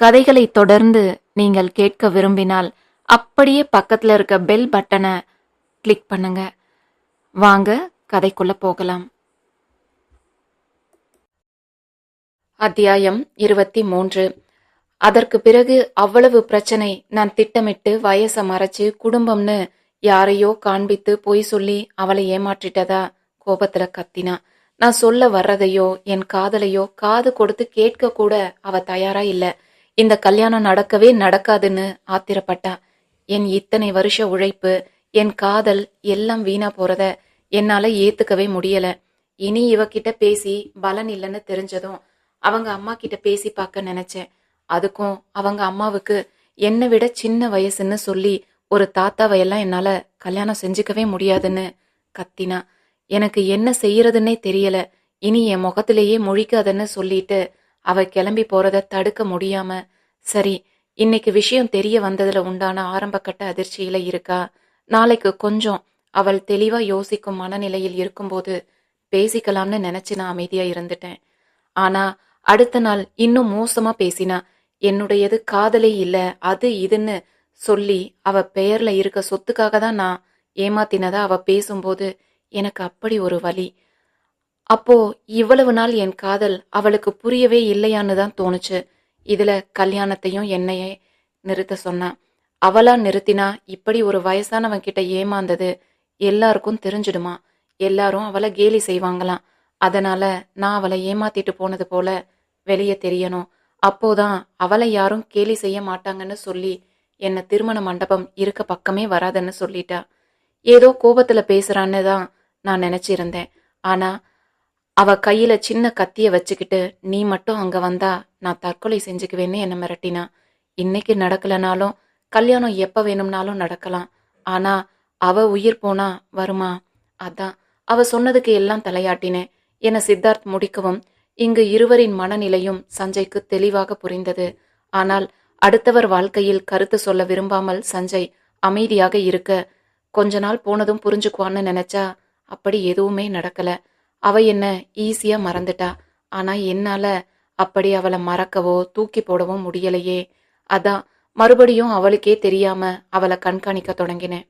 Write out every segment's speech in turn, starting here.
கதைகளை தொடர்ந்து நீங்கள் கேட்க விரும்பினால் அப்படியே பக்கத்தில் இருக்க பெல் பட்டனை கிளிக் பண்ணுங்க. வாங்க கதைக்குள்ள போகலாம். அத்தியாயம் இருபத்தி மூன்று. அதற்கு பிறகு அவ்வளவு பிரச்சனை நான் திட்டமிட்டு வயசை மறைச்சு குடும்பம்னு யாரையோ காண்பித்து பொய் சொல்லி அவளை ஏமாற்றிட்டதா? கோபத்துல கத்தினா. நான் சொல்ல வர்றதையோ என் காதலையோ காது கொடுத்து கேட்க கூட அவ தயாரா இல்லை. இந்த கல்யாணம் நடக்கவே நடக்காதுன்னு ஆத்திரப்பட்டா. என் இத்தனை வருஷ உழைப்பு என் காதல் எல்லாம் வீணா போறத என்னால ஏத்துக்கவே முடியல. இனி இவகிட்ட பேசி பலன் இல்லைன்னு தெரிஞ்சதும் அவங்க அம்மா கிட்ட பேசி பார்க்க நினைச்சேன். அதுக்கும் அவங்க அம்மாவுக்கு என்னை விட சின்ன வயசுன்னு சொல்லி ஒரு தாத்தாவையெல்லாம் என்னால கல்யாணம் செஞ்சுக்கவே முடியாதுன்னு கத்தினா. எனக்கு என்ன செய்யறதுன்னே தெரியல. இனி என் முகத்திலேயே முழிக்காதன்னு சொல்லிட்டு அவ கிளம்பி போறத தடுக்க முடியாம சரி இன்னைக்கு விஷயம் தெரிய வந்ததுல உண்டான ஆரம்பக்கட்ட அதிர்ச்சியில இருக்கா? நாளைக்கு கொஞ்சம் அவள் தெளிவா யோசிக்கும் மனநிலையில் இருக்கும்போது பேசிக்கலாம்னு நினைச்சு நான் அமைதியா இருந்துட்டேன். ஆனா அடுத்த நாள் இன்னும் மோசமா பேசினா என்னுடையது காதலே இல்ல அது இதுன்னு சொல்லி அவ பெயர்ல இருக்க சொத்துக்காக தான் நான் ஏமாத்தினதா அவ பேசும்போது எனக்கு அப்படி ஒரு வலி. அப்போ இவ்வளவு நாள் என் காதல் அவளுக்கு புரியவே இல்லையான்னு தான் தோணுச்சு. இதுல கல்யாணத்தையும் என்னையே நிறுத்த சொன்னான் அவளா நிறுத்தினா இப்படி ஒரு வயசானவன் கிட்ட ஏமாந்தது எல்லாருக்கும் தெரிஞ்சிடுமா? எல்லாரும் அவளை கேலி செய்வாங்களாம். அதனால நான் அவளை ஏமாத்திட்டு போனது போல வெளியே தெரியணும். அப்போதான் அவளை யாரும் கேலி செய்ய மாட்டாங்கன்னு சொல்லி என்னை திருமண மண்டபம் இருக்க பக்கமே வராதுன்னு சொல்லிட்டா. ஏதோ கோபத்துல பேசுறான்னு தான் நான் நினைச்சிருந்தேன். ஆனா அவ கையில சின்ன கத்திய வச்சுக்கிட்டு நீ மட்டும் அங்க வந்தா நான் தற்கொலை செஞ்சுக்குவேன்னு என்ன மிரட்டினா. இன்னைக்கு நடக்கலனாலும் கல்யாணம் எப்ப வேணும்னாலும் நடக்கலாம். ஆனா அவ உயிர் போனா வருமா? அதான் அவ சொன்னதுக்கு எல்லாம் தலையாட்டினேன். என சித்தார்த் முடிக்கவும் இங்கு இருவரின் மனநிலையும் சஞ்சய்க்கு தெளிவாக புரிந்தது. ஆனால் அடுத்தவர் வாழ்க்கையில் கருத்து சொல்ல விரும்பாமல் சஞ்சய் அமைதியாக இருக்க கொஞ்ச நாள் போனதும் புரிஞ்சுக்குவான்னு நினைச்சா அப்படி எதுவுமே நடக்கல. அவ என்ன ஈஸியா மறந்துட்டா. ஆனா என்னால அப்படி அவளை மறக்கவோ தூக்கி போடவோ முடியலையே. அதான் மறுபடியும் அவளுக்கே தெரியாம அவளை கண்காணிக்க தொடங்கினேன்.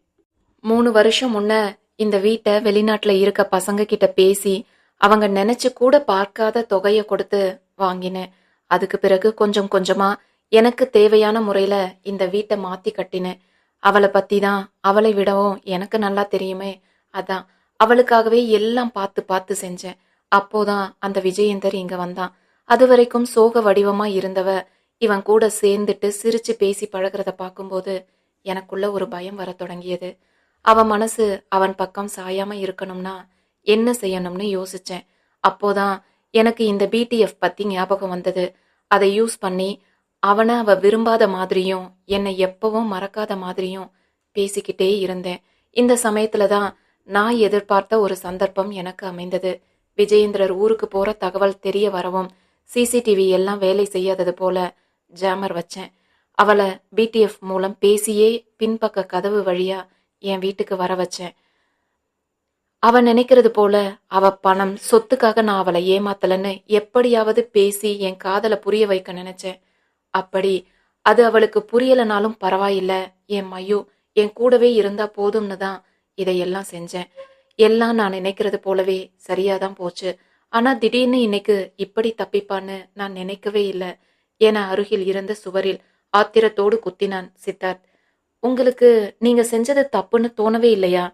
மூணு வருஷம் முன்ன இந்த வீட்டை வெளிநாட்டுல இருக்க பசங்க கிட்ட பேசி அவங்க நினைச்சு கூட பார்க்காத தொகையை கொடுத்து வாங்கினேன். அதுக்கு பிறகு கொஞ்சம் கொஞ்சமா எனக்கு தேவையான முறையில இந்த வீட்டை மாத்தி கட்டினேன். அவளை பத்தி தான் அவளை விடவும் எனக்கு நல்லா தெரியுமே. அதான் அவளுக்காகவே எல்லாம் பார்த்து பார்த்து செஞ்சேன். அப்போதான் அந்த விஜயேந்தர் இங்க வந்தான். அது வரைக்கும் சோக வடிவமா இருந்தவ இவன் கூட சேர்ந்துட்டு சிரிச்சு பேசி பழகிறத பார்க்கும்போது எனக்குள்ள ஒரு பயம் வர தொடங்கியது. அவன் மனசு அவன் பக்கம் சாயாம இருக்கணும்னா என்ன செய்யணும்னு யோசிச்சேன். அப்போதான் எனக்கு இந்த பிடிஎஃப் பத்தி ஞாபகம் வந்தது. அதை யூஸ் பண்ணி அவனை அவ விரும்பாத மாதிரியும் என்னை எப்பவும் மறக்காத மாதிரியும் பேசிக்கிட்டே இருந்தேன். இந்த சமயத்துல தான் நான் எதிர்பார்த்த ஒரு சந்தர்ப்பம் எனக்கு அமைந்தது. விஜயேந்திரர் ஊருக்கு போற தகவல் தெரிய வரவும் சிசிடிவி எல்லாம் வேலை செய்யாதது போல ஜாமர் வச்சேன். அவளை பிடிஎஃப் மூலம் பேசியே பின்பக்க கதவு வழியா என் வீட்டுக்கு வர வச்சேன். அவ நினைக்கிறது போல அவ பணம் சொத்துக்காக நான் அவளை ஏமாத்தலன்னு எப்படியாவது பேசி என் காதலை புரிய வைக்க நினைச்சேன். அப்படி அது அவளுக்கு புரியலனாலும் பரவாயில்ல என் மையோ என் கூடவே இருந்தா போதும்னு தான் இதையெல்லாம் செஞ்சேன். எல்லாம் நான் நினைக்கிறது போலவே சரியாக தான் போச்சு. ஆனால் திடீர்னு இன்னைக்கு இப்படி தப்பிப்பான்னு நான் நினைக்கவே இல்லை. என அருகில் இருந்த சுவரில் ஆத்திரத்தோடு குத்தினான் சித்தார்த். உங்களுக்கு நீங்க செஞ்சது தப்புன்னு தோணவே இல்லையா?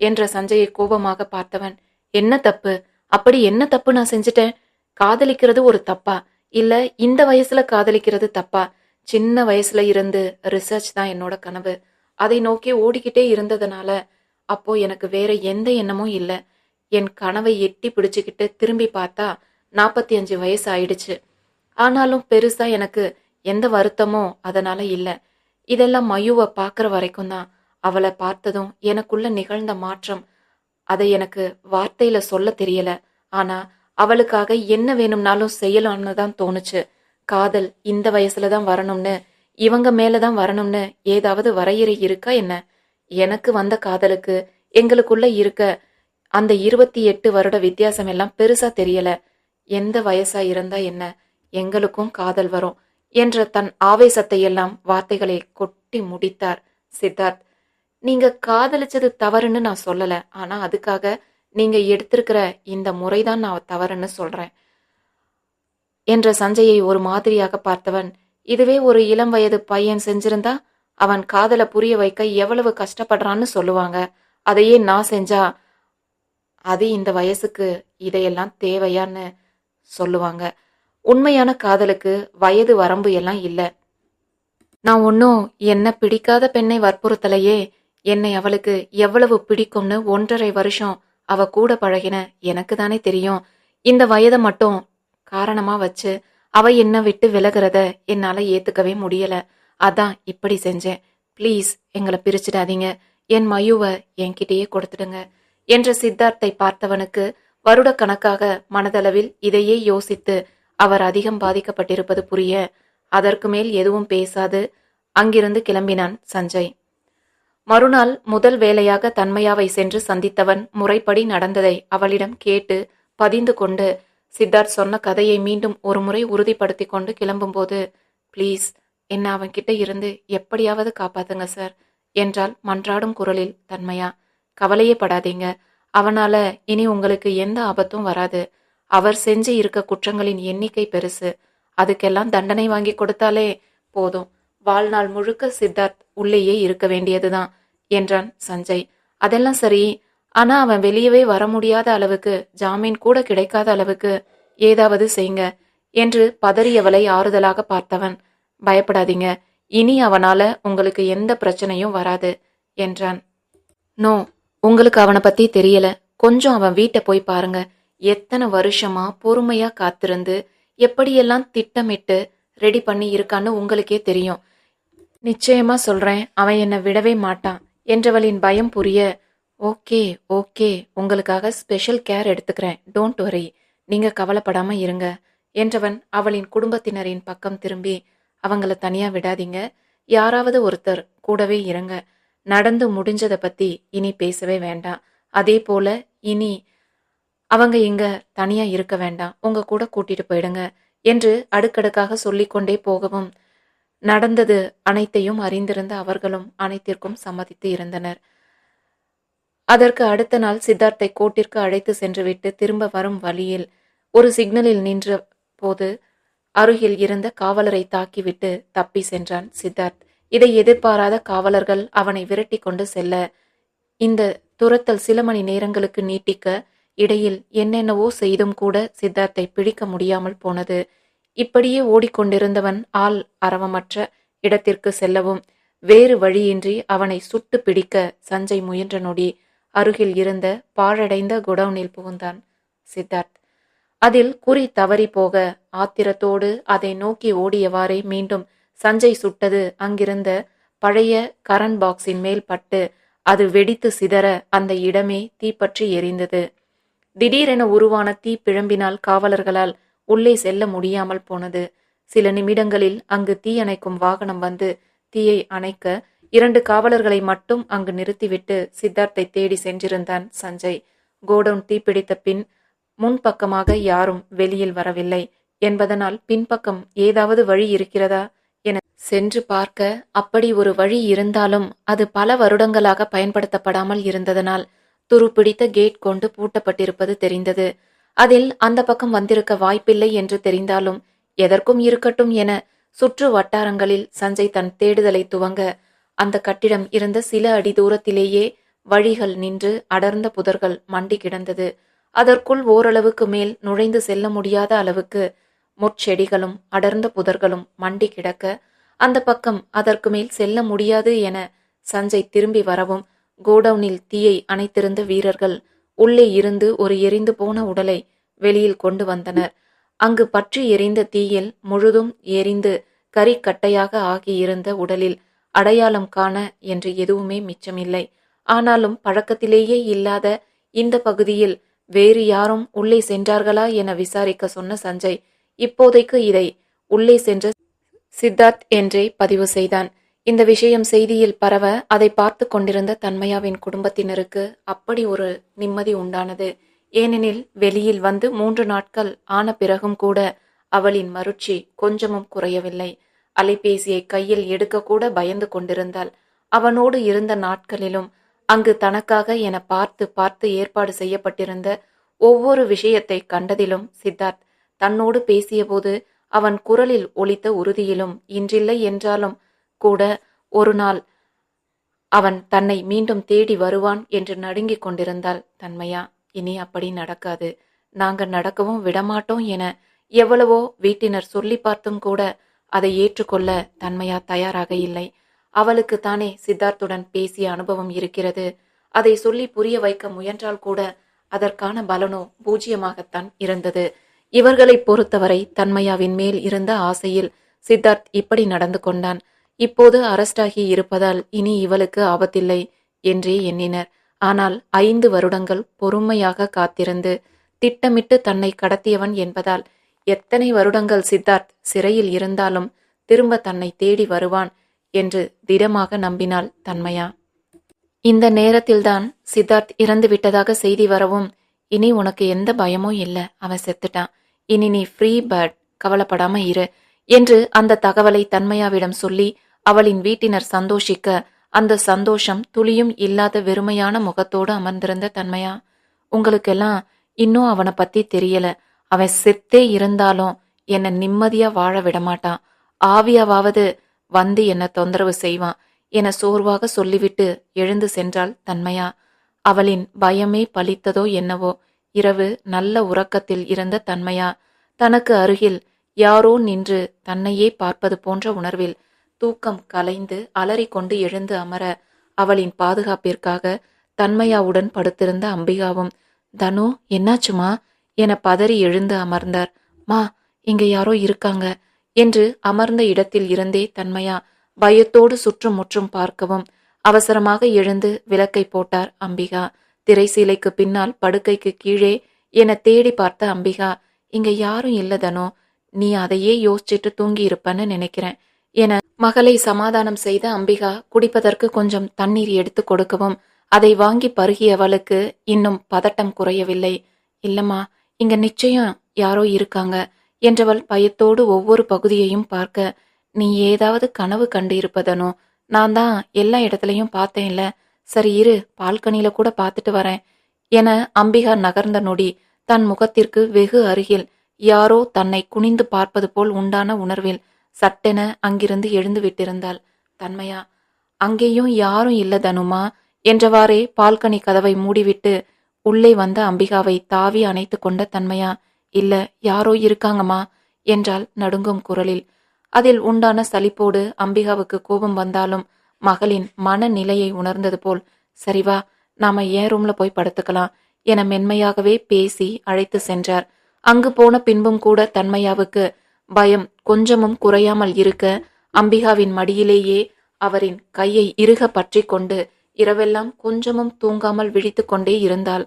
என்ற சஞ்சயை கோபமாக பார்த்தவன். என்ன தப்பு? அப்படி என்ன தப்பு நான் செஞ்சுட்டேன்? காதலிக்கிறது ஒரு தப்பா? இல்ல இந்த வயசுல காதலிக்கிறது தப்பா? சின்ன வயசுல இருந்து ரிசர்ச் தான் என்னோட கனவு. அதை நோக்கி ஓடிக்கிட்டே இருந்ததுனால அப்போ எனக்கு வேற எந்த எண்ணமும் இல்லை. என் கனவை எட்டி பிடிச்சுக்கிட்டு திரும்பி பார்த்தா நாற்பத்தி அஞ்சு வயசு ஆயிடுச்சு ஆனாலும் பெருசா எனக்கு எந்த வருத்தமோ அதனால இல்லை. இதெல்லாம் மயுவை பார்க்குற வரைக்கும் தான். அவளை பார்த்ததும் எனக்குள்ள நிகழ்ந்த மாற்றம். அதை எனக்கு வார்த்தையில சொல்ல தெரியல. ஆனா அவளுக்காக என்ன வேணும்னாலும் செய்யலாம்னு தான் தோணுச்சு. காதல் இந்த வயசுல தான் வரணும்னு இவங்க மேல தான் வரணும்னு ஏதாவது வரையறை இருக்கா என்ன? எனக்கு வந்த காதலுக்கு எங்களுக்குள்ள இருக்க அந்த இருபத்தி எட்டு வருட வித்தியாசம் எல்லாம் பெருசா தெரியல. எந்த வயசா இருந்தா என்ன? எங்களுக்கும் காதல் வரும் என்ற தன் ஆவேசத்தை எல்லாம் வார்த்தைகளை கொட்டி முடித்தார் சித்தார்த். நீங்க காதலிச்சது தவறுன்னு நான் சொல்லல. ஆனா அதுக்காக நீங்க எடுத்திருக்கிற இந்த முறைதான் நான் தவறுன்னு சொல்றேன். என்ற சஞ்சயை ஒரு மாதிரியாக பார்த்தவன் இதுவே ஒரு இளம் வயது பையன் செஞ்சிருந்தா அவன் காதலை புரிய வைக்க எவ்வளவு கஷ்டப்படுறான்னு சொல்லுவாங்க. அதையே நான் செஞ்சா அது இந்த வயசுக்கு இதையெல்லாம் தேவையான்னு சொல்லுவாங்க. உண்மையான காதலுக்கு வயது வரம்பு எல்லாம் இல்லை. நான் ஒன்றும் என்ன பிடிக்காத பெண்ணை வற்புறுத்தலையே. என்னை அவளுக்கு எவ்வளவு பிடிக்கும்னு ஒன்றரை வருஷம் அவ கூட பழகின எனக்கு தானே தெரியும். இந்த வயதை மட்டும் காரணமா வச்சு அவ என்ன விட்டு விலகிறத என்னால ஏத்துக்கவே முடியல. அதான் இப்படி செஞ்சேன். ப்ளீஸ் எங்களை பிரிச்சிடாதீங்க. என் மயுவை என்கிட்டயே கொடுத்துடுங்க. என்ற சித்தார்த்தை பார்த்தவனுக்கு வருடக்கணக்காக மனதளவில் இதையே யோசித்து அவர் அதிகம் பாதிக்கப்பட்டிருப்பது புரிய அதற்கு மேல் எதுவும் பேசாது. அங்கிருந்து கிளம்பினான் சஞ்சய். மறுநாள் முதல் வேலையாக தன்மையாவை சென்று சந்தித்தவன் முறைப்படி நடந்ததை அவளிடம் கேட்டு பதிந்து கொண்டு சித்தார்த் சொன்ன கதையை மீண்டும் ஒருமுறை உறுதிப்படுத்தி கொண்டு கிளம்பும்போது ப்ளீஸ் என்ன அவன்கிட்ட இருந்து எப்படியாவது காப்பாத்துங்க சார் என்றால் மன்றாடும் குரலில் தன்மையா. கவலையே படாதீங்க. அவனால இனி உங்களுக்கு எந்த ஆபத்தும் வராது. அவர் செஞ்சு இருக்க குற்றங்களின் எண்ணிக்கை பெருசு. அதுக்கெல்லாம் தண்டனை வாங்கி கொடுத்தாலே போதும். வாழ்நாள் முழுக்க சித்தார்த் உள்ளேயே இருக்க வேண்டியதுதான் என்றான் சஞ்சய். அதெல்லாம் சரி. ஆனா அவன் வெளியவே வர முடியாத அளவுக்கு ஜாமீன் கூட கிடைக்காத அளவுக்கு ஏதாவது செய்யுங்க என்று பதறியவளை ஆறுதலாக பார்த்தவன். பயப்படாதீங்க. இனி அவனால உங்களுக்கு எந்த பிரச்சனையும் வராது என்றான். நோ உங்களுக்கு அவனை பத்தி தெரியல. கொஞ்சம் அவன் வீட்டை போய் பாருங்க. எத்தனை வருஷமா பொறுமையா காத்திருந்து எப்படியெல்லாம் திட்டமிட்டு ரெடி பண்ணி இருக்கான்னு உங்களுக்கே தெரியும். நிச்சயமா சொல்றேன் அவன் என்னை விடவே மாட்டான். என்றவளின் பயம் புரிய ஓகே ஓகே உங்களுக்காக ஸ்பெஷல் கேர் எடுத்துக்கிறேன். டோன்ட் வரி நீங்க கவலைப்படாம இருங்க. என்றவன் அவளின் குடும்பத்தினரின் பக்கம் திரும்பி அவங்கள தனியாக விடாதீங்க. யாராவது ஒருத்தர் கூடவே இருங்க. நடந்து முடிஞ்சதை பற்றி இனி பேசவே வேண்டாம். அதே போல இனி அவங்க இங்க தனியா இருக்க வேண்டாம். உங்க கூட கூட்டிட்டு போயிடுங்க என்று அடுக்கடுக்காக சொல்லிக்கொண்டே போகவும் நடந்தது அனைத்தையும் அறிந்திருந்த அவர்களும் அனைத்திற்கும் சம்மதித்து இருந்தனர். அதற்கு அடுத்த நாள் சித்தார்த்தை கோட்டிற்கு அழைத்து சென்றுவிட்டு திரும்ப வரும் வழியில் ஒரு சிக்னலில் நின்ற போது அருகில் இருந்த காவலரை தாக்கிவிட்டு தப்பி சென்றான் சித்தார்த். இதை எதிர்பாராத காவலர்கள் அவனை விரட்டி கொண்டு செல்ல இந்த துரத்தல் சில மணி நேரங்களுக்கு நீட்டிக்க இடையில் என்னென்னவோ செய்தும் கூட சித்தார்த்தை பிடிக்க முடியாமல் போனது. இப்படியே ஓடிக்கொண்டிருந்தவன் ஆள் அரவமற்ற இடத்திற்கு செல்லவும் வேறு வழியின்றி அவனை சுட்டு பிடிக்க சஞ்சய் முயன்ற நொடி அருகில் இருந்த பாழடைந்த குடவுனில் புகுந்தான் சித்தார்த். அதில் குறி தவறி போக ஆத்திரத்தோடு அதை நோக்கி ஓடியவாறே மீண்டும் சஞ்சய் சுட்டது. அங்கிருந்த பழைய கரண்ட் பாக்ஸின் மேல் பட்டு அது வெடித்து சிதற அந்த இடமே தீப்பற்றி எரிந்தது. திடீரென உருவான தீ பிழம்பினால் காவலர்களால் உள்ளே செல்ல முடியாமல் போனது. சில நிமிடங்களில் அங்கு தீ அணைக்கும் வாகனம் வந்து தீயை அணைக்க இரண்டு காவலர்களை மட்டும் அங்கு நிறுத்திவிட்டு சித்தார்த்தை தேடி சென்றிருந்தான் சஞ்சய். கோடவுன் தீப்பிடித்த பின் முன்பக்கமாக யாரும் வெளியில் வரவில்லை. என்பதனால் பின்பக்கம் ஏதாவது வழி இருக்கிறதா? என சென்று பார்க்க அப்படி ஒரு வழி இருந்தாலும் அது பல வருடங்களாக பயன்படுத்தப்படாமல் இருந்ததனால் துருப்பிடித்த கேட் கொண்டு பூட்டப்பட்டிருப்பது தெரிந்தது. அதில் அந்த பக்கம் வந்திருக்க வாய்ப்பில்லை என்று தெரிந்தாலும் எதற்கும் இருக்கட்டும் என சுற்று வட்டாரங்களில் சஞ்சய் தன் தேடுதலை துவங்க அந்த கட்டிடம் இருந்த சில அடி தூரத்திலேயே வழிகள் நின்று அடர்ந்த புதர்கள் மண்டி கிடந்தது. அதற்குள் ஓரளவுக்கு மேல் நுழைந்து செல்ல முடியாத அளவுக்கு முட்செடிகளும் அடர்ந்த புதர்களும் மண்டி கிடக்க அந்த பக்கம் அதற்கு மேல் செல்ல முடியாது என சஞ்சய் திரும்பி வரவும் கோடவுனில் தீயை அணைத்திருந்த வீரர்கள் உள்ளே இருந்து ஒரு எரிந்து போன உடலை வெளியில் கொண்டு வந்தனர். அங்கு பற்றி எரிந்த தீயில் முழுதும் எரிந்து கரிக்கட்டையாக ஆகியிருந்த உடலில் அடையாளம் காண என்று எதுவுமே மிச்சமில்லை. ஆனாலும் பழக்கத்திலேயே இல்லாத இந்த பகுதியில் வேறு யாரும் உள்ளே சென்றார்களா என விசாரிக்க சொன்ன சஞ்சய் இப்போதைக்கு இதை உள்ளே சென்ற சித்தார்த் என்றே பதிவு செய்தான். இந்த விஷயம் செய்தியில் பரவ அதை பார்த்து கொண்டிருந்த தன்மையாவின் குடும்பத்தினருக்கு அப்படி ஒரு நிம்மதி உண்டானது. ஏனெனில் வெளியில் வந்து மூன்று நாட்கள் ஆன பிறகும் கூட அவளின் மருட்சி கொஞ்சமும் குறையவில்லை. அலைபேசியை கையில் எடுக்கக்கூட பயந்து கொண்டிருந்தாள். அவனோடு இருந்த நாட்களிலும் அங்கு தனக்காக என பார்த்து பார்த்து ஏற்பாடு செய்யப்பட்டிருந்த ஒவ்வொரு விஷயத்தை கண்டதிலும் சித்தார்த் தன்னோடு பேசியபோது அவன் குரலில் ஒலித்த உறுதியிலும் இன்றில்லை என்றாலும் கூட ஒரு நாள் அவன் தன்னை மீண்டும் தேடி வருவான் என்று நடுங்கிக் கொண்டிருந்தாள். தன்மையா இனி அப்படி நடக்காது. நாங்க நடக்கவும் விடமாட்டோம் என எவ்வளவோ வீட்டினர் சொல்லி பார்த்தும் கூட அதை ஏற்றுக்கொள்ள தன்மையா தயாராக இல்லை. அவளுக்கு தானே சித்தார்த்துடன் பேசிய அனுபவம் இருக்கிறது. அதை சொல்லி புரிய வைக்க முயன்றால் கூட அதற்கான பலனோ பூஜ்யமாகத்தான் இருந்தது. இவர்களை பொறுத்தவரை தன்மையாவின் மேல் இருந்த ஆசையில் சித்தார்த் இப்படி நடந்து கொண்டான். இப்போது அரஸ்டாகி இருப்பதால் இனி இவளுக்கு ஆபத்தில்லை என்றே எண்ணினர். ஆனால் ஐந்து வருடங்கள் பொறுமையாக காத்திருந்து திட்டமிட்டு தன்னை கடத்தியவன் என்பதால் எத்தனை வருடங்கள் சித்தார்த் சிறையில் இருந்தாலும் திரும்ப தன்னை தேடி வருவான் என்று திடமாக நம்பினாள் தன்மையா? இந்த நேரத்தில்தான் சித்தார்த் இறந்து விட்டதாக செய்தி வரவும் இனி உனக்கு எந்த பயமும் இல்லை அவன் செத்துட்டான். இனி நீ ஃப்ரீ பேர்ட் கவலைப்படாம இரு என்று அந்த தகவலை தன்மையாவிடம் சொல்லி அவளின் வீட்டினர் சந்தோஷிக்க அந்த சந்தோஷம் துளியும் இல்லாத வெறுமையான முகத்தோடு அமர்ந்திருந்த தன்மையா? உங்களுக்கெல்லாம் இன்னும் அவனை பத்தி தெரியல. அவன் செத்தே இருந்தாலும் என்னை நிம்மதியா வாழ விடமாட்டான். ஆவியாவது வந்து என்ன தொந்தரவு செய்வான் என சோர்வாக சொல்லிவிட்டு எழுந்து சென்றாள் தன்மையா. அவளின் பயமே பலித்ததோ என்னவோ இரவு நல்ல உறக்கத்தில் இருந்த தன்மையா. தனக்கு அருகில் யாரோ நின்று தன்னையே பார்ப்பது போன்ற உணர்வில் தூக்கம் கலைந்து அலறிக்கொண்டு எழுந்து அமர அவளின் பாதுகாப்பிற்காக தன்மையாவுடன் படுத்திருந்த அம்பிகாவும் தனு என்னாச்சுமா? என பதறி எழுந்து அமர்ந்தார். மா இங்க யாரோ இருக்காங்க. என்று அமர்ந்த இடத்தில் இருந்தே தன்மையா பயத்தோடு சுற்றும் முற்றும் பார்க்கவும் அவசரமாக எழுந்து விளக்கை போட்டார் அம்பிகா. திரைசீலைக்கு பின்னால் படுக்கைக்கு கீழே என தேடி பார்த்த அம்பிகா இங்க யாரும் இல்லதனோ நீ அதையே யோசிச்சுட்டு தூங்கி இருப்பன்னு நினைக்கிறேன் என மகளை சமாதானம் செய்த அம்பிகா குடிப்பதற்கு கொஞ்சம் தண்ணீர் எடுத்து கொடுக்கவும் அதை வாங்கி பருகியவளுக்கு இன்னும் பதட்டம் குறையவில்லை. இல்லம்மா இங்க நிச்சயம் யாரோ இருக்காங்க என்றவள் பயத்தோடு ஒவ்வொரு பகுதியையும் பார்க்க நீ ஏதாவது கனவு கண்டு இருப்பதனோ நான் தான் எல்லா இடத்துலையும் பார்த்தேன்ல. சரி இரு பால்கனியில கூட பார்த்துட்டு வரேன் என அம்பிகா நகர்ந்த நொடி தன் முகத்திற்கு வெகு அருகில் யாரோ தன்னை குனிந்து பார்ப்பது போல் உண்டான உணர்வில் சட்டென அங்கிருந்து எழுந்து விட்டிருந்தாள். தன்மையா? அங்கேயும் யாரும் இல்ல தனுமா? என்றவாறே பால்கனி கதவை மூடிவிட்டு உள்ளே வந்த அம்பிகாவை தாவி அணைத்து கொண்ட தன்மையா? இல்ல யாரோ இருக்காங்கம்மா என்றால் நடுங்கும் குரலில். அதில் உண்டான சலிப்போடு அம்பிகாவுக்கு கோபம் வந்தாலும் மகளின் மனநிலையை உணர்ந்தது போல் சரிவா நாம ஏன் ரூம்ல போய் படுத்துக்கலாம் என மென்மையாகவே பேசி அழைத்து சென்றார். அங்கு போன பின்பும் கூட தன்மையாவுக்கு பயம் கொஞ்சமும் குறையாமல் இருக்க அம்பிகாவின் மடியிலேயே அவரின் கையை இறுக பற்றி கொண்டு இரவெல்லாம் கொஞ்சமும் தூங்காமல் விழித்து கொண்டே இருந்தாள்.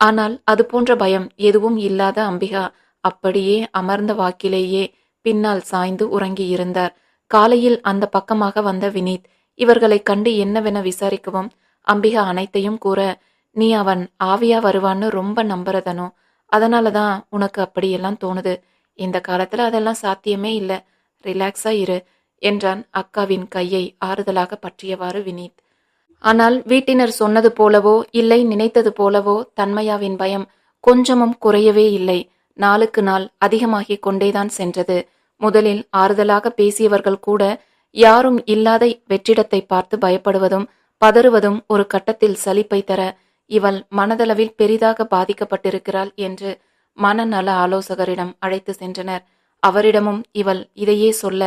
ஆனால் அது போன்ற பயம் எதுவும் இல்லாத அம்பிகா அப்படியே அமர்ந்த வாக்கிலேயே பின்னால் சாய்ந்து உறங்கியிருந்தார் காலையில் அந்த பக்கமாக வந்த வினீத் இவர்களை கண்டு என்னவென விசாரிக்கவும்? அம்பிகா அனைத்தையும் கூற நீ அவன் ஆவியா வருவான்னு ரொம்ப நம்புறதனோ? அதனால தான் உனக்கு அப்படியெல்லாம் தோணுது. இந்த காலத்துல அதெல்லாம் சாத்தியமே இல்லை. ரிலாக்ஸா இரு என்றான் அக்காவின் கையை ஆறுதலாக பற்றியவாறு வினீத். ஆனால் வீட்டினர் சொன்னது போலவோ இல்லை நினைத்தது போலவோ தன்மையாவின் பயம் கொஞ்சமும் குறையவே இல்லை. நாளுக்கு நாள் அதிகமாகிக் கொண்டேதான் சென்றது. முதலில் ஆறுதலாக பேசியவர்கள் கூட யாரும் இல்லாத வெற்றிடத்தை பார்த்து பயப்படுவதும் பதறுவதும் ஒரு கட்டத்தில் சலிப்பை தர இவள் மனதளவில் பெரிதாக பாதிக்கப்பட்டிருக்கிறாள் என்று மனநல ஆலோசகரிடம் அழைத்து சென்றனர். அவரிடமும் இவள் இதையே சொல்ல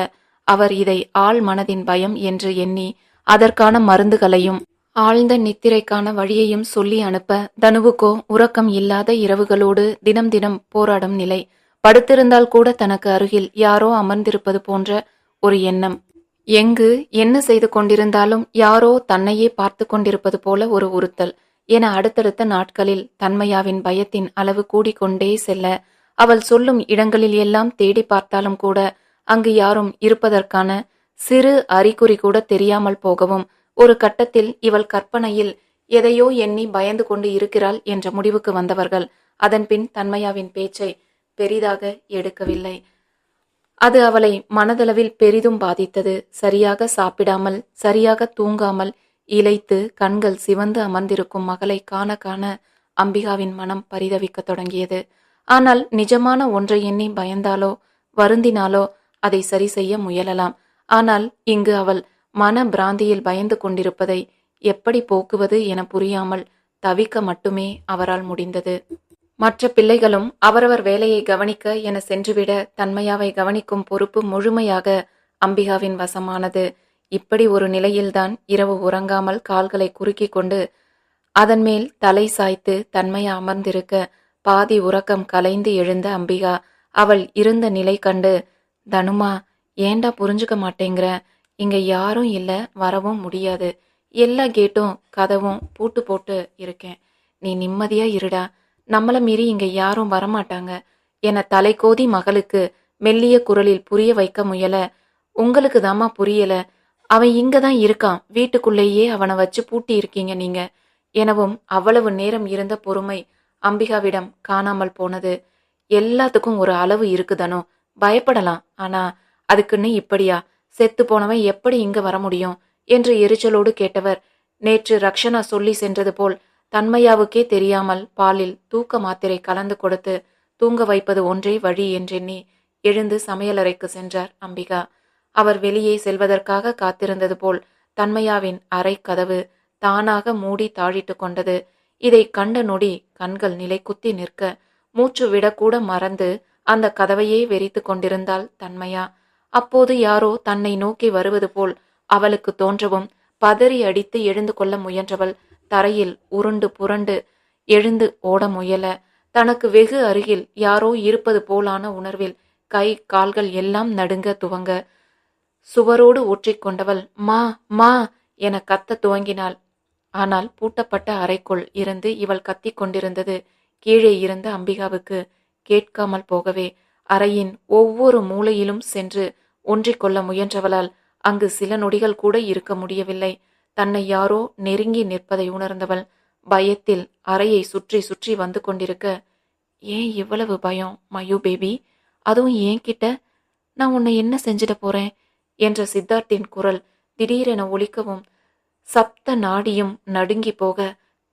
அவர் இதை ஆள் மனதின் பயம் என்று எண்ணி அதற்கான மருந்துகளையும் ஆழ்ந்த நித்திரைக்கான வழியையும் சொல்லி அனுப்ப தனுவுக்கோ உறக்கம் இல்லாத இரவுகளோடு தினம் தினம் போராடும் நிலை. படுத்திருந்தால் கூட தனக்கு அருகில் யாரோ அமர்ந்திருப்பது போன்ற ஒரு எண்ணம். எங்கு என்ன செய்து கொண்டிருந்தாலும் யாரோ தன்னையே பார்த்து கொண்டிருப்பது போல ஒரு உறுத்தல். என அடுத்தடுத்த நாட்களில் தன்மையாவின் பயத்தின் அளவு கூடிக்கொண்டே செல்ல அவள் சொல்லும் இடங்களில் எல்லாம் தேடி பார்த்தாலும் கூட அங்கு யாரும் இருப்பதற்கான சிறு அறிகுறி கூட தெரியாமல் போகவும் ஒரு கட்டத்தில் இவள் கற்பனையில் எதையோ எண்ணி பயந்து கொண்டு இருக்கிறாள் என்ற முடிவுக்கு வந்தவர்கள். அதன்பின் தன்மையாவின் பேச்சை பெரிதாக எடுக்கவில்லை. அது அவளை மனதளவில் பெரிதும் பாதித்தது. சரியாக சாப்பிடாமல் சரியாக தூங்காமல் இழைத்து கண்கள் சிவந்து அமர்ந்திருக்கும் மகளை காண காண அம்பிகாவின் மனம் பரிதவிக்கத் தொடங்கியது. ஆனால் நிஜமான ஒன்றை எண்ணி பயந்தாலோ வருந்தினாலோ அதை சரி செய்ய முயலலாம். ஆனால் இங்கு அவள் மன பிராந்தியில் பயந்து கொண்டிருப்பதை எப்படி போக்குவது என புரியாமல் தவிக்க மட்டுமே அவரால் முடிந்தது. மற்ற பிள்ளைகளும் அவரவர் வேலையை கவனிக்க என சென்றுவிட தன்மையாவை கவனிக்கும் பொறுப்பு முழுமையாக அம்பிகாவின் வசமானது. இப்படி ஒரு நிலையில்தான் இரவு உறங்காமல் கால்களை குறுக்கி கொண்டு அதன் மேல் தலை சாய்த்து தன்மையா அமர்ந்திருக்க பாதி உறக்கம் கலைந்து எழுந்த அம்பிகா அவள் இருந்த நிலை கண்டு தனுமா ஏண்டா புரிஞ்சுக்க மாட்டேங்கிற? இங்க யாரும் இல்லை வரவும் முடியாது. எல்லா கேட்டும் கதவும் பூட்டு போட்டு இருக்கேன். நீ நிம்மதியா இருடா. நம்மளை மீறி இங்க யாரும் வரமாட்டாங்க. என தலைக்கோதி மகளுக்கு மெல்லிய குரலில் புரிய வைக்க முயல. உங்களுக்கு தாமா புரியல. அவன் இங்க தான் இருக்கான். வீட்டுக்குள்ளேயே அவனை வச்சு பூட்டி இருக்கீங்க நீங்க. எனவும் அவ்வளவு நேரம் இருந்த பொறுமை அம்பிகாவிடம் காணாமல் போனது. எல்லாத்துக்கும் ஒரு அளவு இருக்குதனோ? பயப்படலாம். ஆனா அதுக்குன்னு இப்படியா? செத்து போனவன் எப்படி இங்கு வர முடியும்? என்று எரிச்சலோடு கேட்டவர். நேற்று ரக்ஷனா சொல்லி சென்றது போல் தன்மையாவுக்கே தெரியாமல் பாலில் தூக்க மாத்திரை கலந்து கொடுத்து தூங்க வைப்பது ஒன்றே வழி என்றெண்ணி எழுந்து சமையலறைக்கு சென்றார் அம்பிகா. அவர் வெளியே செல்வதற்காக காத்திருந்தது போல் தன்மையாவின் அறை கதவு தானாக மூடி தாழிட்டு கொண்டது. இதை கண்ட நொடி கண்கள் நிலை குத்தி நிற்க மூச்சு விடக்கூட மறந்து அந்த கதவையே வெறித்து கொண்டிருந்தாள் தன்மையா. அப்போது யாரோ தன்னை நோக்கி வருவது போல் அவளுக்கு தோன்றவும் பதறி அடித்து எழுந்து கொள்ள முயன்றவள் தரையில் உருண்டு புரண்டு எழுந்து ஓட முயல. தனக்கு வெகு அருகில் யாரோ இருப்பது போலான உணர்வில் கை கால்கள் எல்லாம் நடுங்க துவங்க. சுவரோடு ஒற்றிக்கொண்டவள் மா மா என கத்த துவங்கினாள். ஆனால் பூட்டப்பட்ட அறைக்குள் இருந்து இவள் கத்திக் கொண்டிருந்தது கீழே இருந்த அம்பிகாவுக்கு. கேட்காமல் போகவே அறையின் ஒவ்வொரு மூலையிலும் சென்று ஒன்றிக்கொள்ள முயன்றவளால் அங்கு சில நொடிகள் கூட இருக்க முடியவில்லை. தன்னை யாரோ நெருங்கி நிற்பதை உணர்ந்தவள் பயத்தில் அறையை சுற்றி சுற்றி வந்து கொண்டிருக்க ஏன் இவ்வளவு பயம் மயு பேபி? அதுவும் ஏன் கிட்ட நான் உன்னை என்ன செஞ்சிட போறேன்? என்ற சித்தார்த்தின் குரல் திடீரென ஒலிக்கவும் சப்த நாடியும் நடுங்கி போக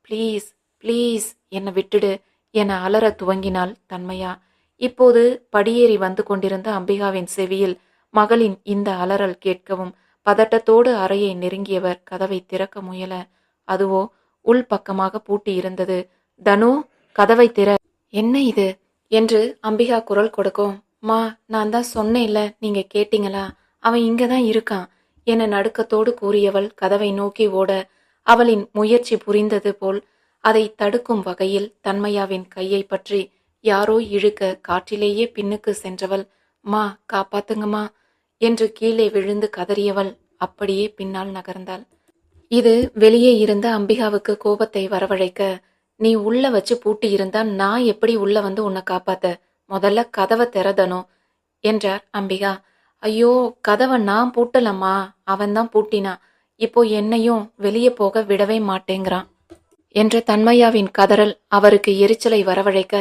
ப்ளீஸ் ப்ளீஸ் என்னை விட்டுடு என அலற துவங்கினாள் தன்மையா. இப்போது படியேறி வந்து கொண்டிருந்த அம்பிகாவின் செவியில் மகளின் இந்த அலறல் கேட்கவும் பதட்டத்தோடு அறையை நெருங்கியவர் கதவை திறக்க முயல. அதுவோ உள் பக்கமாக பூட்டி இருந்தது. தனு கதவை திற. என்ன இது? என்று அம்பிகா குரல் கொடுக்கும் மா நான் தான் சொன்னேன்ல நீங்க கேட்டீங்களா? அவன் இங்க தான் இருக்கான் என நடுக்கத்தோடு கூறியவள் கதவை நோக்கி ஓட. அவளின் முயற்சி புரிந்தது போல் அதை தடுக்கும் வகையில் தன்மையாவின் கையை பற்றி யாரோ இழுக்க காற்றிலேயே பின்னுக்கு சென்றவள். மா காப்பாத்துங்கம்மா என்று கீழே விழுந்து கதறியவள் அப்படியே பின்னால் நகர்ந்தாள். இது வெளியே இருந்த அம்பிகாவுக்கு கோபத்தை வரவழைக்க நீ உள்ள வச்சு பூட்டி இருந்தா நான் எப்படி உள்ள வந்து உன்னை காப்பாத்த? முதல்ல கதவை திறதனோ என்றார் அம்பிகா. ஐயோ கதவை நான் பூட்டலம்மா. அவன்தான் பூட்டினான் இப்போ என்னையும் வெளியே போக விடவே மாட்டேங்கிறான் என்ற தன்மையாவின் கதறல் அவருக்கு எரிச்சலை வரவழைக்க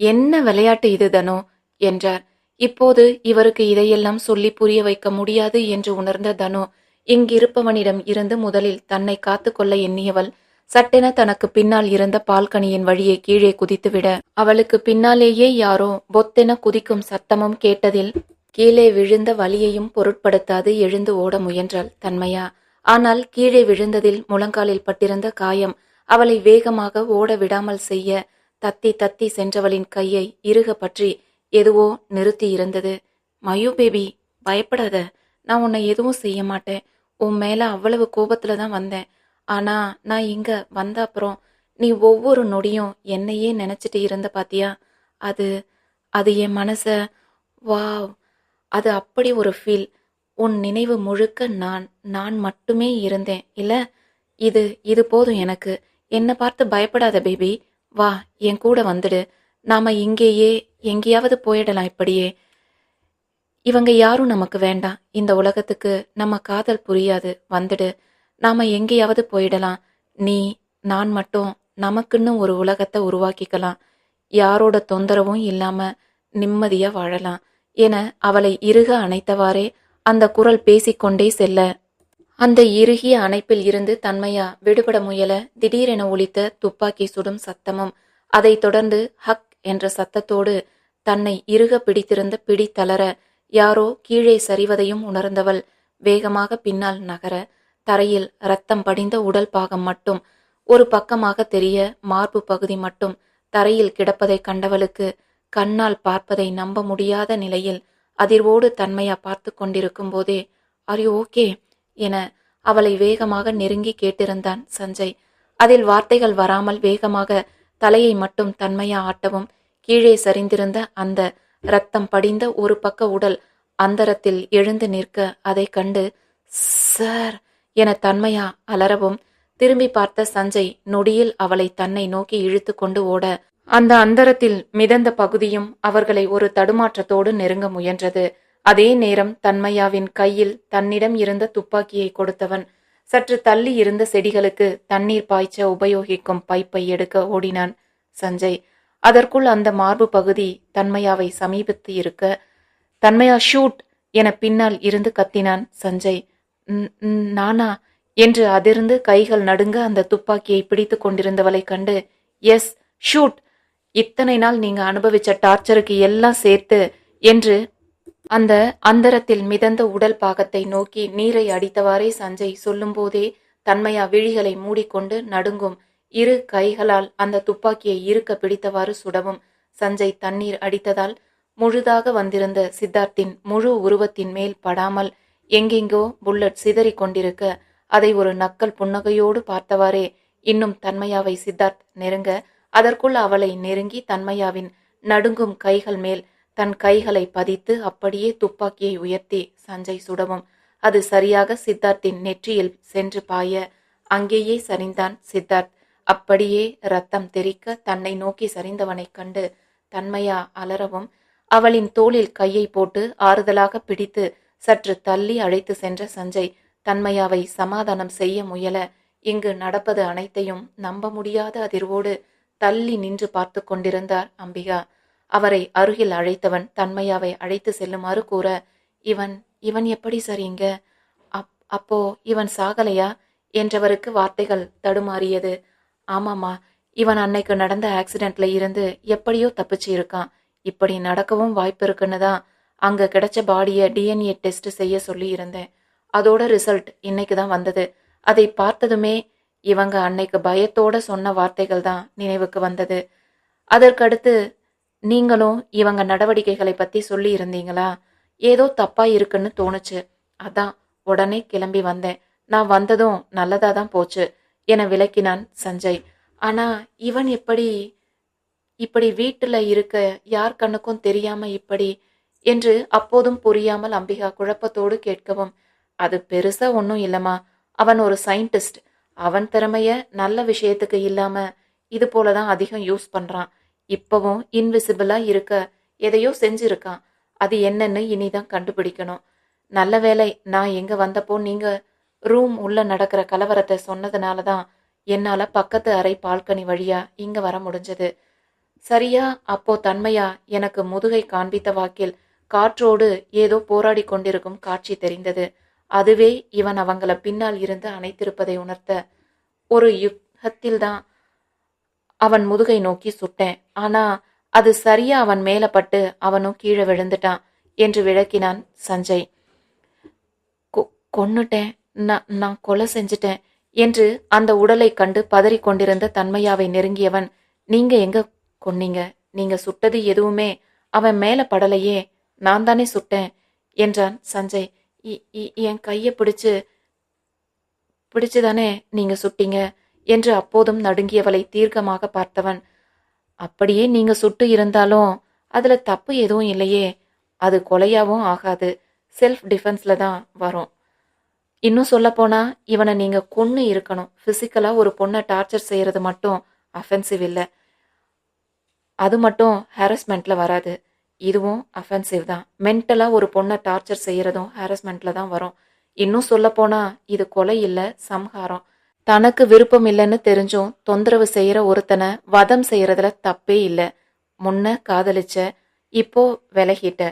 என்ன விளையாட்டு இது தனோ? என்றார். இப்போது இவருக்கு இதையெல்லாம் சொல்லி புரிய வைக்க முடியாது என்று உணர்ந்த தனு இங்கிருப்பவனிடம் இருந்து முதலில் தன்னை காத்து கொள்ள எண்ணியவள் சட்டென தனக்கு பின்னால் இருந்த பால்கனியின் வழியே கீழே குதித்துவிட அவளுக்கு பின்னாலேயே யாரோ பொத்தென குதிக்கும் சத்தமும் கேட்டதில் கீழே விழுந்த வலியையும் பொருட்படுத்தாது எழுந்து ஓட முயன்றாள் தன்மையா. ஆனால் கீழே விழுந்ததில் முழங்காலில் பட்டிருந்த காயம் அவளை வேகமாக ஓட விடாமல் செய்ய தத்தி தத்தி சென்றவளின் கையை இறுக பற்றி எதுவோ நிறுத்தி இருந்தது மயூ பேபி பயப்படாத. நான் உன்னை எதுவும் செய்ய மாட்டேன். உன் மேல அவ்வளவு கோபத்துல தான் வந்தேன். ஆனா நான் இங்க வந்த அப்புறம் நீ ஒவ்வொரு நொடியும் என்னையே நினைச்சிட்டு இருந்த பாத்தியா? அது அது என் மனச வாவ் அது அப்படி ஒரு ஃபீல். உன் நினைவு முழுக்க நான் நான் மட்டுமே இருந்தேன். இல்ல இது இது போதும் எனக்கு. என்னை பார்த்து பயப்படாத பேபி. வா என் கூட வந்துடு. நாம இங்கேயே எங்கேயாவது போயிடலாம் இப்படியே. இவங்க யாரும் நமக்கு வேண்டாம். இந்த உலகத்துக்கு நம்ம காதல் புரியாது. வந்துடு. நாம எங்கேயாவது போயிடலாம். நீ நான் மட்டும் நமக்குன்னு ஒரு உலகத்தை உருவாக்கிக்கலாம். யாரோட தொந்தரவும் இல்லாம நிம்மதியா வாழலாம். என அவளை இறுக அணைத்தவாறே அந்த குரல் பேசிக்கொண்டே செல்ல அந்த இறுகிய அணைப்பில் இருந்து தன்மையா விடுபட முயல திடீரென ஒலித்த துப்பாக்கி சுடும் சத்தமும் அதைத் தொடர்ந்து ஹக் என்ற சத்தத்தோடு தன்னை இறுக பிடித்திருந்த பிடி தளர யாரோ கீழே சரிவதையும் உணர்ந்தவள் வேகமாக பின்னால் நகர தரையில் ரத்தம் படிந்த உடல் பாகம் மட்டும் ஒரு பக்கமாக தெரிய மார்பு பகுதி மட்டும் தரையில் கிடப்பதை கண்டவளுக்கு கண்ணால் பார்ப்பதை நம்ப முடியாத நிலையில் அதிர்வோடு தன்மையா பார்த்து கொண்டிருக்கும் போதே ஆர் யூ ஓகே என அவளை வேகமாக நெருங்கி கேட்டிருந்தான் சஞ்சய். அதில் வார்த்தைகள் வராமல் வேகமாக தலையை மட்டும் தன்மையா ஆட்டவும் கீழே சரிந்திருந்த அந்த ரத்தம் படிந்த ஒரு பக்க உடல் அந்தரத்தில் எழுந்து நிற்க அதை கண்டு சார் என தன்மையா அலறவும் திரும்பி பார்த்த சஞ்சய் நொடியில் அவளை தன்னை நோக்கி இழுத்து கொண்டு ஓட அந்த அந்தரத்தில் மிதந்த பகுதியும் அவர்களை ஒரு தடுமாற்றத்தோடு நெருங்க முயன்றது. அதே நேரம் தன்மையாவின் கையில் தன்னிடம் இருந்த துப்பாக்கியை கொடுத்தவன் சற்று தள்ளி இருந்த செடிகளுக்கு தண்ணீர் பாய்ச்ச உபயோகிக்கும் பைப்பை எடுக்க ஓடினான் சஞ்சய். அதற்குள் அந்த மார்பு பகுதி தன்மையாவை சமீபித்து இருக்க தன்மையா ஷூட்! என பின்னால் இருந்து கத்தினான் சஞ்சய். நானா? என்று அதிர்ந்து கைகள் நடுங்க அந்த துப்பாக்கியை பிடித்து கொண்டிருந்தவளை கண்டு எஸ் ஷூட்! இத்தனை நாள் நீங்க அனுபவிச்ச டார்ச்சருக்கு எல்லாம் சேர்த்து என்று அந்த அந்தரத்தில் மிதந்த உடல் பாகத்தை நோக்கி நீரை அடித்தவாறே சஞ்சய் சொல்லும்போதே தன்மையா விழிகளை மூடிக்கொண்டு நடுங்கும் இரு கைகளால் அந்த துப்பாக்கியை இறுக்க பிடித்தவாறு சுடவும் சஞ்சய் தண்ணீர் அடித்ததால் முழுதாக வந்திருந்த சித்தார்த்தின் முழு உருவத்தின் மேல் படாமல் எங்கெங்கோ புல்லட் சிதறிக் கொண்டிருக்க அதை ஒரு நக்கல் புன்னகையோடு பார்த்தவாறே இன்னும் தன்மையாவை சித்தார்த் நெருங்க அதற்குள் அவளை நெருங்கி தன்மையாவின் நடுங்கும் கைகள் மேல் தன் கைகளை பதித்து அப்படியே துப்பாக்கியை உயர்த்தி சஞ்சய் சுடவும். அது சரியாக சித்தார்த்தின் நெற்றியில் சென்று பாய. அங்கேயே சரிந்தான் சித்தார்த். அப்படியே ரத்தம் தெறிக்க தன்னை நோக்கி சரிந்தவனைக் கண்டு தன்மையா அலறவும் அவளின் தோளில் கையை போட்டு ஆறுதலாக பிடித்து சற்று தள்ளி அழைத்து சென்ற சஞ்சய் தன்மையாவை சமாதானம் செய்ய முயல. இங்கு நடப்பது அனைத்தையும் நம்ப முடியாத அதிர்வோடு தள்ளி நின்று பார்த்து கொண்டிருந்தார் அம்பிகா. அவரை அருகில் அழைத்தவன் தன்மையாவை அழைத்து செல்லுமாறு கூற இவன் இவன் எப்படி சரிங்க அப் அப்போ இவன் சாகலையா? என்றவருக்கு வார்த்தைகள் தடுமாறியது. ஆமாம்மா இவன் அன்னைக்கு நடந்த ஆக்சிடென்ட்ல இருந்து எப்படியோ தப்பிச்சு இருக்கான். இப்படி நடக்கவும் வாய்ப்பு இருக்குன்னு தான் அங்க கிடைச்ச பாடியை டிஎன்ஏ டெஸ்ட் செய்ய சொல்லி இருந்தேன். அதோட ரிசல்ட் இன்னைக்கு தான் வந்தது. அதை பார்த்ததுமே இவங்க அன்னைக்கு பயத்தோட சொன்ன வார்த்தைகள் தான் நினைவுக்கு வந்தது. அதற்கடுத்து நீங்களும் இவங்க நடவடிக்கைகளை பத்தி சொல்லி இருந்தீங்களா ஏதோ தப்பா இருக்குன்னு தோணுச்சு. அதான் உடனே கிளம்பி வந்தேன். நான் வந்ததும் நல்லதா தான் போச்சு என விளக்கினான் சஞ்சய். ஆனா இவன் எப்படி இப்படி வீட்டுல இருக்க யார் கண்ணுக்கும் தெரியாம இப்படி என்று அப்போதும் புரியாமல் அம்பிகா குழப்பத்தோடு கேட்கவும் அது பெருசா ஒன்றும் இல்லைம்மா. அவன் ஒரு சயின்டிஸ்ட். அவன் திறமைய நல்ல விஷயத்துக்கு இல்லாம இது போலதான் அதிகம் யூஸ் பண்றான். இப்பவும் இன்விசிபிளா இருக்க எதையோ செஞ்சிருக்கான். அது என்னன்னு இனிதான் கண்டுபிடிக்கணும். நல்ல வேளை நான் எங்க வந்தப்போ நீங்க ரூம் உள்ள நடக்கிற கலவரத்தை சொன்னதுனால தான் என்னால பக்கத்து அறை பால்கனி வழியா இங்க வர முடிஞ்சது. சரியா அப்போ தன்மையா எனக்கு முதுகை காண்பித்த வாக்கில் காற்றோடு ஏதோ போராடி கொண்டிருக்கும் காட்சி தெரிந்தது. அதுவே இவன் அவங்கள பின்னால் இருந்து அணைத்திருப்பதை உணர்த்த ஒரு யுகத்தில்தான் அவன் முதுகை நோக்கி சுட்டேன். ஆனா அது சரியா அவன் மேல பட்டு அவனும் கீழே விழுந்துட்டான் என்று விளக்கினான் சஞ்சய். கொ- கொன்னுட்டேன். நான் நான் கொலை செஞ்சுட்டேன் என்று அந்த உடலை கண்டு பதறிக் கொண்டிருந்த தன்மையாவை நெருங்கியவன் நீங்க எங்க கொன்னீங்க? நீங்க சுட்டது எதுவுமே அவன் மேல படலையே. நான் தானே சுட்டேன் என்றான் சஞ்சய். "இ- இ- என் கையை பிடிச்சு பிடிச்சுதானே நீங்க சுட்டீங்க? என்று அப்போதும் நடுங்கியவளை தீர்க்கமாக பார்த்தவன். அப்படியே நீங்க சுட்டு இருந்தாலும் அதுல தப்பு எதுவும் இல்லையே. அது கொலையாவும் ஆகாது. செல்ஃப் டிஃபென்ஸ்ல தான் வரும். இன்னும் சொல்லப்போனா இவனை நீங்க கொன்னு இருக்கணும். பிசிக்கலா ஒரு பொண்ணை டார்ச்சர் செய்யறது மட்டும் அஃபென்சிவ் இல்லை. அது மட்டும் ஹாரஸ்மெண்ட்ல வராது. இதுவும் அஃபென்சிவ் தான். மென்டலா ஒரு பொண்ணை டார்ச்சர் செய்யறதும் ஹாரஸ்மெண்ட்ல தான் வரும். இன்னும் சொல்லப்போனா இது கொலை இல்லை சம்ஹாரம். தனக்கு விருப்பம் இல்லைன்னு தெரிஞ்சும் தொந்தரவு செய்யற ஒருத்தனை வதம் செய்யறதுல தப்பே இல்லை. முன்ன காதலிச்ச இப்போ விலகிட்ட.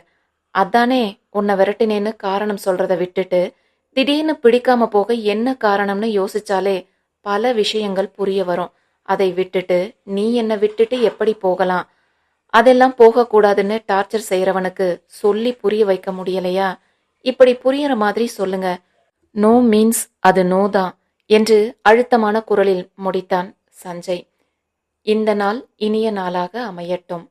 அதானே உன்னை விரட்டினேன்னு காரணம் சொல்றத விட்டுட்டு திடீர்னு பிடிக்காம போக என்ன காரணம்னு யோசிச்சாலே பல விஷயங்கள் புரிய வரும். அதை விட்டுட்டு நீ என்னை விட்டுட்டு எப்படி போகலாம்? அதெல்லாம் போகக்கூடாதுன்னு டார்ச்சர் செய்யறவனுக்கு சொல்லி புரிய வைக்க முடியலையா? இப்படி புரியற மாதிரி சொல்லுங்க. நோ மீன்ஸ் அது நோ தான். என்று அழுத்தமான குரலில் முடித்தான் சஞ்சய். இந்த நாள் இனிய நாளாக அமையட்டும்.